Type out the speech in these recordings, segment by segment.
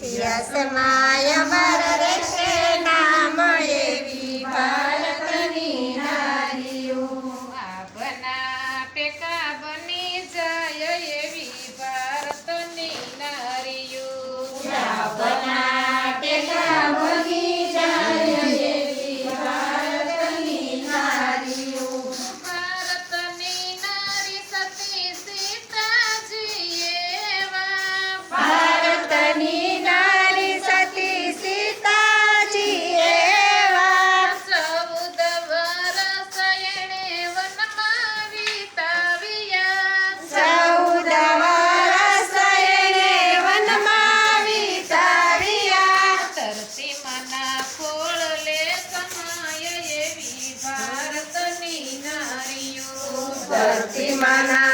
પિયસમાય મર રે ભક્તિ માના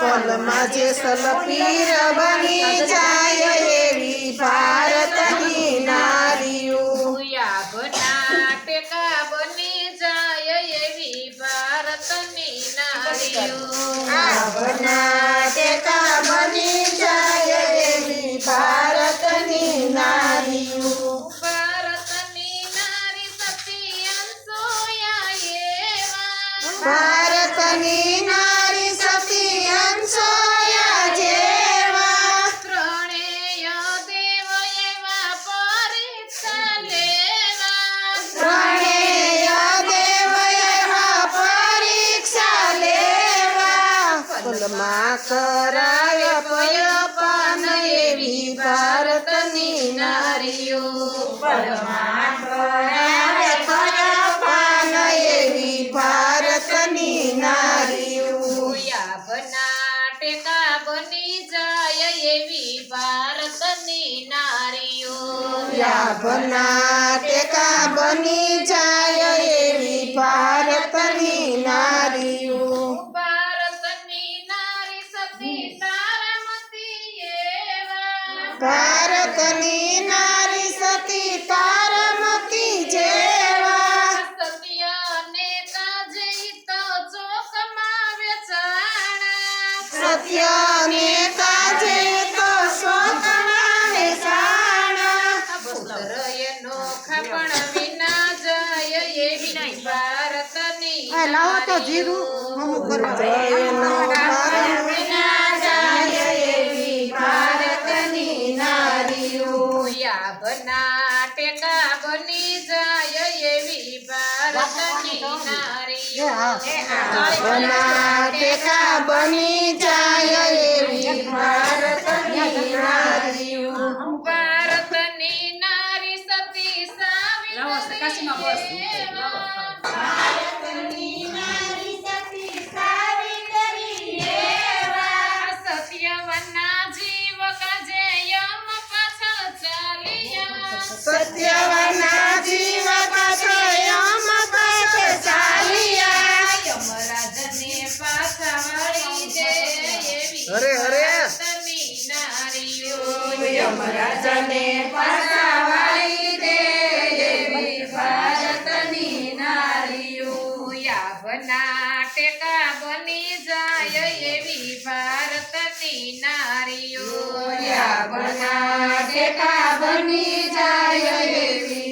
પલમાં જે સલપીર બની જાય એવી ભારતની નારીઓ ટેકા બની જાય એવી ભારતની નારીઓ ટેકા માં કરાવે પલપાન એવી ભારતની નારીઓ. પલમાં કરાવે પલપાન એવી ભારતની નારીઓ. ટેકા બની જાય એવી ભારતની નારીઓ. ટેકા બની જાય એવી ભારતની નારી ભારતની નારી સતી તારમતી જેવા. સત્ય નેતા જઈ તો ચોકમાં વેચાણા. સત્ય નેતા જઈ તો ચોકમાં વેચાણા. પુત્ર એનો ખપણ વિના જાય એવી ભારતની લાવો તો જીરું. હું કરવા ટેકા બની યમ રાજાને પાસાવાળી દેવી ભારતની નારીઓ. યાવના ટેકા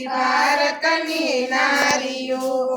ભારતની નારીઓ.